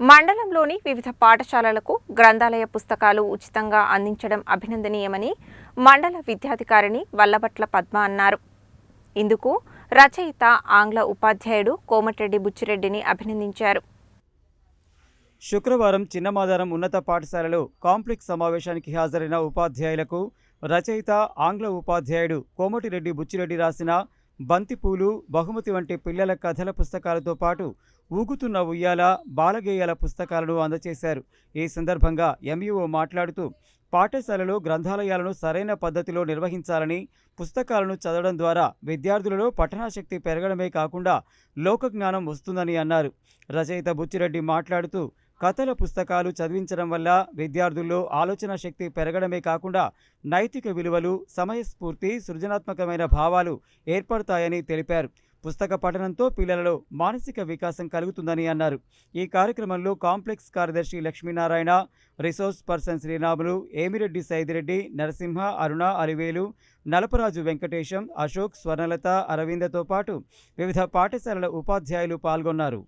మండలంలోని వివిధ పాఠశాలలకు గ్రంథాలయ పుస్తకాలు ఉచితంగా అందించడం అభినందనీయమని మండల విద్యాధికారిణి వల్లభట్ల పద్మ అన్నారు. ఇందుకు రచయిత ఆంగ్ల ఉపాధ్యాయుడు కోమటిరెడ్డి బుచ్చిరెడ్డిని అభినందించారు. శుక్రవారం చిన్నమాదారం ఉన్నత పాఠశాలలో కాంప్లెక్స్ సమావేశానికి హాజరైన ఉపాధ్యాయులకు రచయిత ఆంగ్ల ఉపాధ్యాయుడు కోమటిరెడ్డి బుచ్చిరెడ్డి రాసిన బంతిపూలు బహుమతి వంటి పిల్లల కథల పుస్తకాలతో పాటు ఊగుతున్న ఉయ్యాల బాలగేయాల పుస్తకాలను అందజేశారు ఈ సందర్భంగా ఎంఈఓ మాట్లాడుతూ పాఠశాలలో గ్రంథాలయాలను సరైన పద్ధతిలో నిర్వహించాలని పుస్తకాలను చదవడం ద్వారా విద్యార్థులలో పఠనాశక్తి పెరగడమే కాకుండా లోకజ్ఞానం వస్తుందని అన్నారు. రచయిత బుచ్చిరెడ్డి మాట్లాడుతూ కథల పుస్తకాలు చదివించడం వల్ల విద్యార్థుల్లో ఆలోచన శక్తి పెరగడమే కాకుండా నైతిక విలువలు సమయస్ఫూర్తి సృజనాత్మకమైన భావాలు ఏర్పడతాయని తెలిపారు. పుస్తక పఠనంతో పిల్లలలో మానసిక వికాసం కలుగుతుందని అన్నారు. ఈ కార్యక్రమంలో కాంప్లెక్స్ కార్యదర్శి లక్ష్మీనారాయణ రిసోర్స్ పర్సన్ శ్రీరాములు ఏమిరెడ్డి సైదిరెడ్డి నరసింహ అరుణ అలివేలు నలపరాజు వెంకటేశం అశోక్ స్వర్ణలత అరవిందతో పాటు వివిధ పాఠశాలల ఉపాధ్యాయులు పాల్గొన్నారు.